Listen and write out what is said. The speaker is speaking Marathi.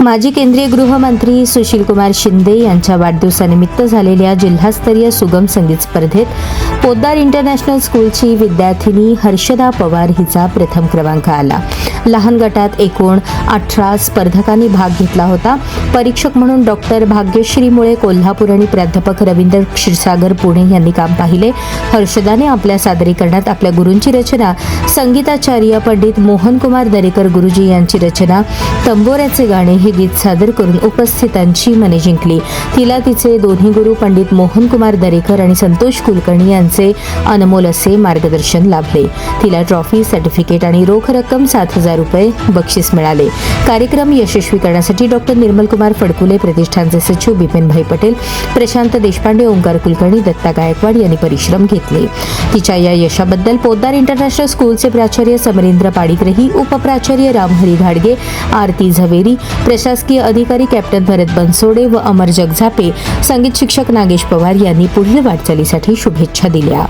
माजी केंद्रीय गृहमंत्री सुशीलकुमार शिंदे यांच्या वाढदिवसानिमित्त झालेल्या जिल्हास्तरीय सुगम संगीत स्पर्धेत पोद्दार इंटरनॅशनल स्कूलची विद्यार्थिनी हर्षदा पवार हिचा प्रथम क्रमांक आला. लहान गटात एकूण अठरा स्पर्धकांनी भाग घेतला होता. परीक्षक म्हणून डॉक्टर भाग्यश्री मुळे कोल्हापूर आणि प्राध्यापक रवींद्र क्षीरसागर पुणे यांनी काम पाहिले. हर्षदाने आपल्या सादरीकरणात आपल्या गुरूंची रचना संगीताचार्य पंडित मोहनकुमार दरेकर गुरुजी यांची रचना तंबोऱ्याचे गाणे हे गीत सादर करून उपस्थितांची मने जिंकली. तिला तिचे दोन्ही गुरु पंडित मोहनकुमार दरेकर आणि संतोष कुलकर्णी यांचे अनमोल असे मार्गदर्शन लाभले. तिला ट्रॉफी सर्टिफिकेट आणि रोख रक्कम सात हजार रुपये बक्षीस मिळाले. कार्यक्रम यशस्वी करण्यासाठी डॉक्टर निर्मल कुमार फडकुले प्रतिष्ठानचे सचिव बिपिनभाई पटेल प्रशांत देशपांडे ओंकार कुलकर्णी दत्ता गायकवाड यांनी परिश्रम घेतले. तिच्या या यशाबद्दल पोद्दार इंटरनॅशनल स्कूलचे प्राचार्य समरेंद्र पाडिग्रही उपप्राचार्य रामहरी घाडगे आरती झवेरी प्रशासकीय अधिकारी कॅप्टन भरत बनसोडे व अमर जगझापे संगीत शिक्षक नागेश पवार यांनी पुढील वाटचालीसाठी शुभेच्छा दिल्या.